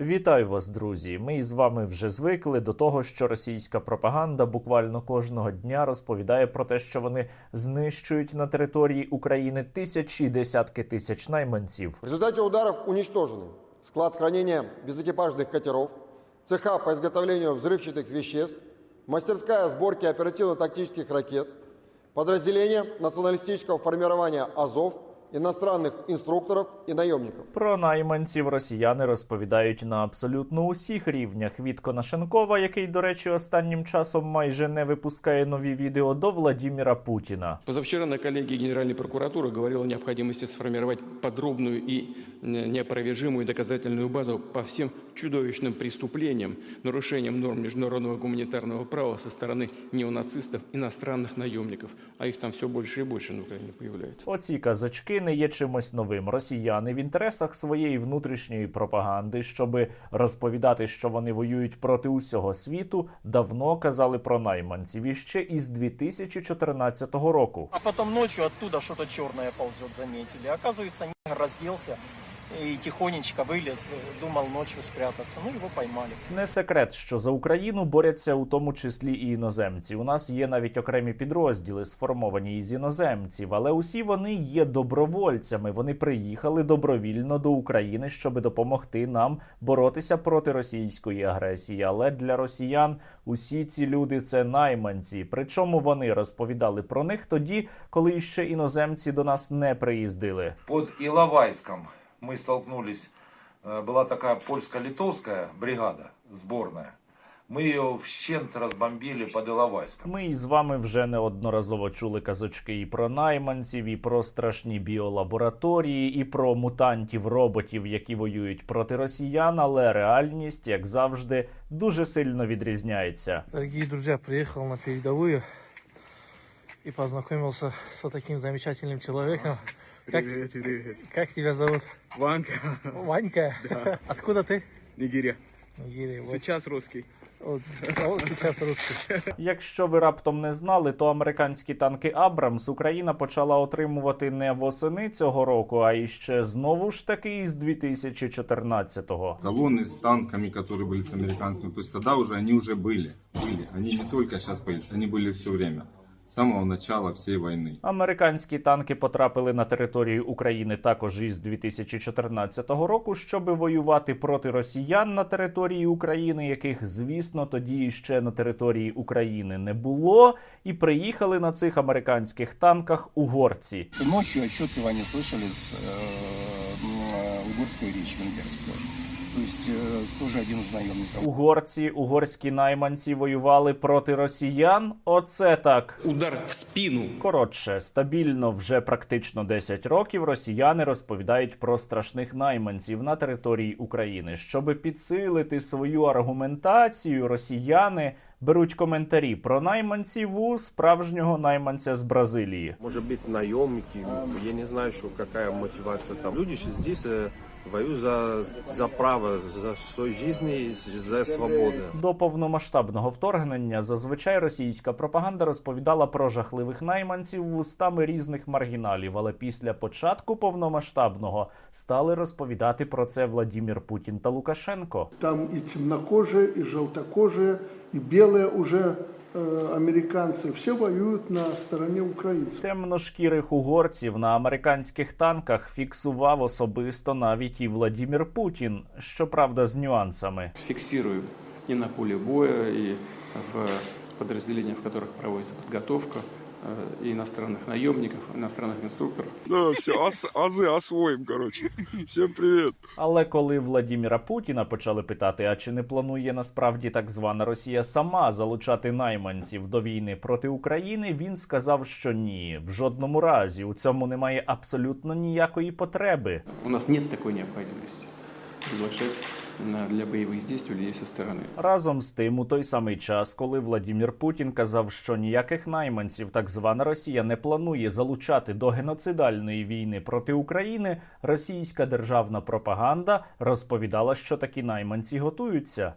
Вітаю вас, друзі! Ми з вами вже звикли до того, що російська пропаганда буквально кожного дня розповідає про те, що вони знищують на території України тисячі і десятки тисяч найманців. В результате ударов уничтожены склад хранения безэкипажных катеров, цеха по изготовлению взрывчатых веществ, мастерская сборки оперативно-тактических ракет, подразделения националистического формирования «Азов», иностранных инструкторов и наемников. Про найманців росіяни розповідають на абсолютно усіх рівнях від Конашенкова, який, до речі, останнім часом майже не випускає нові відео, до Владіміра Путіна. Позавчера на коллегии Генеральной прокуратуры говорил о необходимости сформировать подробную и э, неопровержимую доказательную базу по всем чудовищным преступлениям, нарушениям норм международного гуманитарного права со стороны неонацистов, иностранных наемников. А их там все больше и больше на Украине появляется. Оці казачки не є чимось новим. Росіяни в інтересах своєї внутрішньої пропаганди, щоби розповідати, що вони воюють проти усього світу, давно казали про найманців і ще із 2014 року. А потом ночью оттуда что-то черное ползет, заметили. Оказывается, негр разделся и тихонечко вылез, думал ночью спрятаться. Ну, его поймали. Не секрет, що за Україну борються у тому числі і іноземці. У нас є навіть окремі підрозділи, сформовані із іноземців, але усі вони є добровольцями. Вони приїхали добровільно до України, щоб допомогти нам боротися проти російської агресії. Але для росіян усі ці люди це найманці. Причому вони розповідали про них тоді, коли ще іноземці до нас не приїздили. Под Иловайском мы столкнулись, э, была такая польско-литовская бригада сборная. Мы ее вщент разбомбили под Иловайском. Ми із вами вже неодноразово чули казочки і про найманців, і про страшні біолабораторії, і про мутантів роботів, які воюють проти росіян. Але реальність, як завжди, дуже сильно відрізняється. Дорогие друзья, приехал на передовую и познакомился с вот таким замечательным человеком. Как, Привет, привет. как тебя зовут? Ванка, Ванька? Откуда ты? Нигерия. Нигерия. Вот, Сейчас русский. вот, вот сейчас русский. Якщо ви раптом не знали, то американські танки Абрамс Україна почала отримувати не восени цього року, а іще знову ж таки із 2014-го. колонны с танками, которые были с американскими. То есть тогда уже они уже были. Были. Они не только сейчас появились, они были все время. С самого начала всей войны. Американські танки потрапили на територію України також із 2014 року, щоб воювати проти росіян на території України, яких, звісно, тоді ще на території України не було, і приїхали на цих американських танках угорці. Ночью отчетливо они слышали с, э, м, угорскую речь венгерскую. То есть тоже один из наемников. Угорці, угорські найманці воювали проти росіян. Оце так. Удар в спину Коротше, стабільно вже практично 10 років росіяни розповідають про страшних найманців на території України. Щоб підсилити свою аргументацію, росіяни беруть коментарі про найманців у справжнього найманця з Бразилії. Может быть, наемники, я не знаю, что какая мотивация там. Люди сейчас здесь э, воюют за, за право, за свою жизнь и за свободу. До повномасштабного вторгнення зазвичай російська пропаганда розповідала про жахливих найманців вустами різних маргіналів, але після початку повномасштабного стали розповідати про це Владімір Путін та Лукашенко. Там и темнокожие, и желтокожие, и белые уже э, американцы. Все воюют на стороне украинцев. Темношкірих угорців на американських танках фіксував особисто навіть і Владімір Путін, щоправда, з нюансами. фиксирую и на поле боя, и в подразделениях, в которых проводится подготовка, э, и иностранных наемников, иностранных инструкторов. Да, все, азы освоим, короче. Всем привет. Але коли Владіміра Путіна почали питати, а чи не планує насправді так звана Росія сама залучати найманців до війни проти України, він сказав, що ні, в жодному разі у цьому немає абсолютно ніякої потреби. У нас нет такой необходимости приглашать на- для бойових дій людей со стороны. Разом з тим, у той самий час, коли Владімір Путін казав, що ніяких найманців так звана Росія не планує залучати до геноцидальної війни проти України, російська державна пропаганда розповідала, що такі найманці готуються.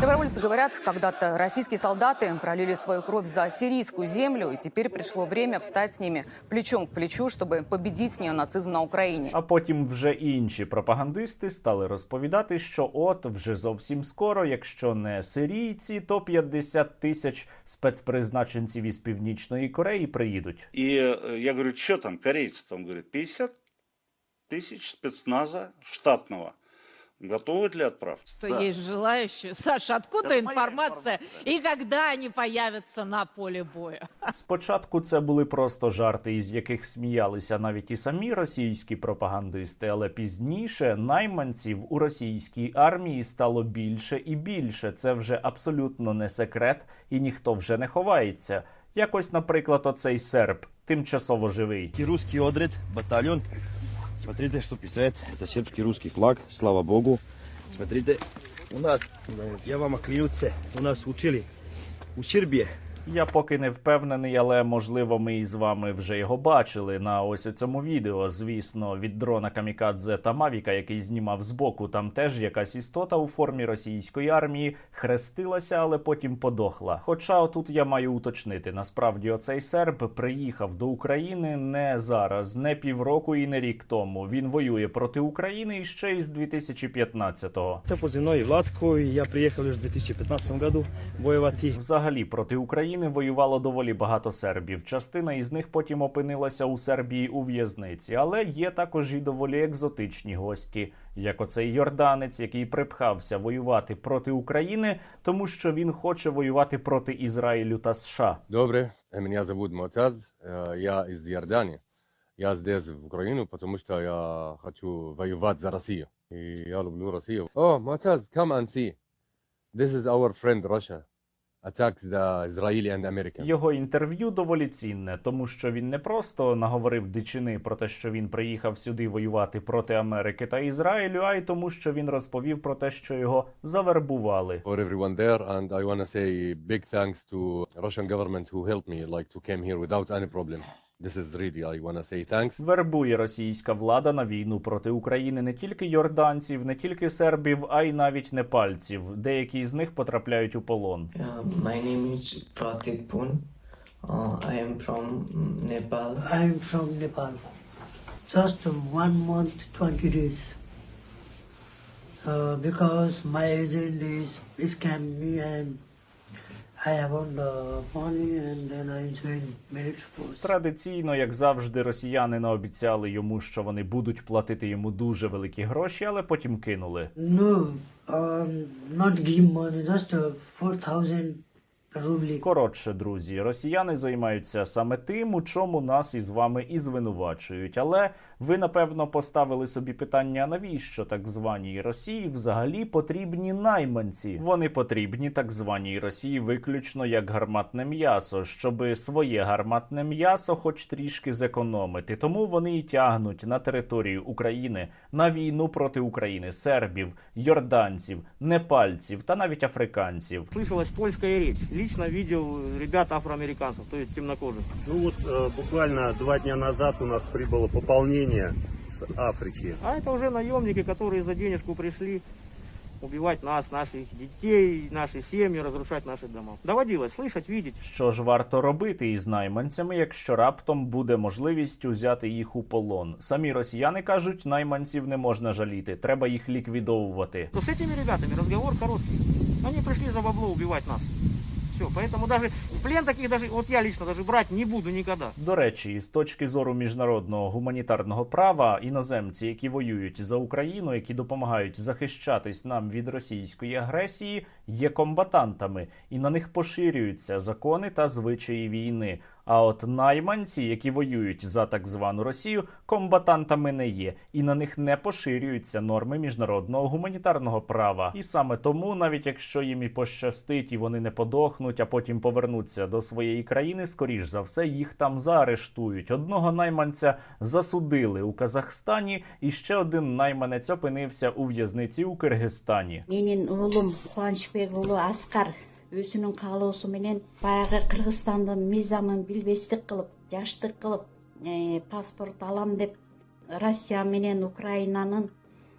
Добровольцы говорят, когда-то российские солдаты пролили свою кровь за сирийскую землю, и теперь пришло время встать с ними плечом к плечу, чтобы победить неонацизм на Украине. А потім вже і інші пропагандисти стали розповідати. розповідати, що от вже зовсім скоро, якщо не сирійці, то 50 тисяч спецпризначенців із північної Кореї приїдуть. И э, я говорю, что там, корейцы там, говорят, 50 тысяч спецназа штатного. Готовы для отправки? Что есть желающие. Саша, откуда информация? И когда они появятся на поле боя? Спочатку це були просто жарти, із яких сміялися навіть і самі російські пропагандисти, але пізніше найманців у російській армії стало більше і більше. Це вже абсолютно не секрет, і ніхто вже не ховається. Якось, наприклад, оцей серб, тимчасово живий. Русский отряд, батальон. Смотрите, что писает. Это сербский русский флаг, слава богу. Смотрите, у нас, я вам оклеился, у нас учили у Сербии. Я поки не впевнений, але можливо ми із вами вже його бачили на ось у цьому відео. Звісно, від дрона Камікадзе та Мавіка, який знімав збоку, там теж якась істота у формі російської армії хрестилася, але потім подохла. Хоча отут я маю уточнити, насправді оцей серб приїхав до України не зараз, не півроку і не рік тому. Він воює проти України і ще із 2015-го. Это позывной Владко, я приехал лишь в 2015 году воевать. Взагалі проти України воювало доволі багато сербів. Частина із них потім опинилася у Сербії у в'язниці, але є також і доволі екзотичні гості, як оцей йорданець, який припхався воювати проти України, тому що він хоче воювати проти Ізраїлю та США. Добре, меня зовут Мотаз, э, я из Иордании. Я здесь, в Украину, потому что я хочу воевать за Россию. И я люблю Россию. Oh, Мотаз, come and see. This is our friend Russia. Attacks the Israeli and American. Його інтерв'ю доволі цінне, тому що він не просто наговорив дичини про те, що він приїхав сюди воювати проти Америки та Ізраїлю, а й тому, що він розповів про те, що його завербували. For everyone there, and I want to say big thanks to Russian government who helped me, like to came here without any problem. This is really, I want to say thanks. Вербує російська влада на війну проти України не тільки йорданців, не тільки сербів, а й навіть непальців. Деякі з них потрапляють у полон. Uh, my name is Pratik Pun. Uh, I am from mm, Nepal. I'm from Nepal. Just one month, 20 days. Uh, because my agent is scammed me and Традиційно, як завжди, росіяни наобіцяли йому, що вони будуть платити йому дуже великі гроші, але потім кинули. Uh, 4,000 ruble. Коротше, друзі, росіяни займаються саме тим, у чому нас із вами і звинувачують. Але ви напевно поставили собі питання, а навіщо так званій Росії взагалі потрібні найманці? Вони потрібні так званій Росії виключно як гарматне м'ясо, щоби своє гарматне м'ясо, хоч трішки зекономити. Тому вони і тягнуть на територію України на війну проти України сербів, йорданців, непальців та навіть африканців. Слышалась польская речь. Лично видел ребят афроамериканцев, то есть темнокожих. Ну вот э, буквально два дня назад у нас прибыло пополнение с Африки. А это уже наемники, которые за денежку пришли убивать нас, наших детей, наши семьи, разрушать наши дома. Доводилось слышать, видеть. Що ж варто робити із найманцями, якщо раптом буде можливість узяти їх у полон? Самі росіяни кажуть, найманців не можна жаліти, треба їх ліквідовувати. То с этими ребятами разговор короткий. Они пришли за бабло убивать нас. Все, поэтому даже в плен таких даже, от я лично даже брать не буду никогда. До речі, з точки зору міжнародного гуманітарного права, іноземці, які воюють за Україну, які допомагають захищатись нам від російської агресії, є комбатантами, і на них поширюються закони та звичаї війни. А от найманці, які воюють за так звану Росію, комбатантами не є, і на них не поширюються норми міжнародного гуманітарного права. І саме тому, навіть якщо їм і пощастить, і вони не подохнуть, а потім повернуться до своєї країни, скоріш за все їх там заарештують. Одного найманця засудили у Казахстані, і ще один найманець опинився у в'язниці у Киргизстані. уулу аскар өзүнүн каалоосу менен баягы кыргызстандын мыйзамын билбестик кылып жаштык кылып э, паспорт алам деп россия менен украинанын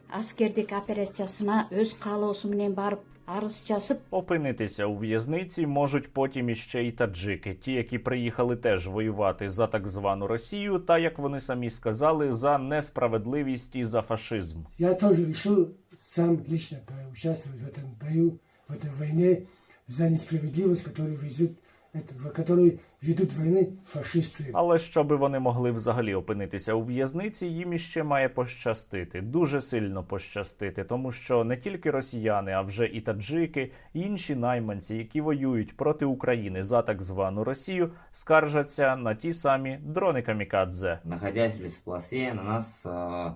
аскердик операциясына өз каалоосу менен барып арыз жазып Опинитися у в'язниці можуть потім іще й таджики, ті, які приїхали теж воювати за так звану Росію, та як вони самі сказали, за несправедливість і за фашизм. Я тоже решил с сам лично поучаствовать в этом бою, в этой войне за несправедливость, которую везут, это, в которой ведут войны фашисты. Але щоби вони могли взагалі опинитися у в'язниці, їм іще має пощастити, дуже сильно пощастити, тому що не тільки росіяни, а вже і таджики, і інші найманці, які воюють проти України за так звану Росію, скаржаться на ті самі дрони камікадзе. Находясь в лесополосе, на нас э,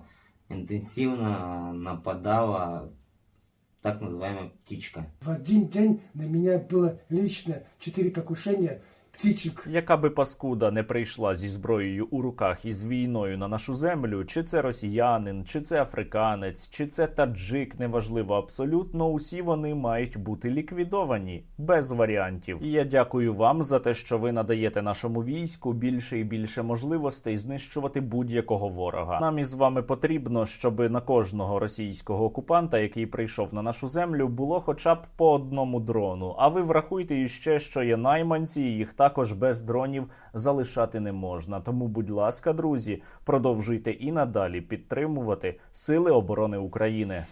интенсивно нападала так называемая птичка. В один день на меня было лично четыре покушения птичек. Яка би паскуда не прийшла зі зброєю у руках і з війною на нашу землю, чи це росіянин, чи це африканець, чи це таджик, неважливо абсолютно, усі вони мають бути ліквідовані без варіантів. І я дякую вам за те, що ви надаєте нашому війську більше і більше можливостей знищувати будь-якого ворога. Нам із вами потрібно, щоб на кожного російського окупанта, який прийшов на нашу землю, було хоча б по одному дрону. А ви врахуйте іще, що є найманці, і їх також без дронів залишати не можна. Тому, будь ласка, друзі, продовжуйте і надалі підтримувати Сили оборони України.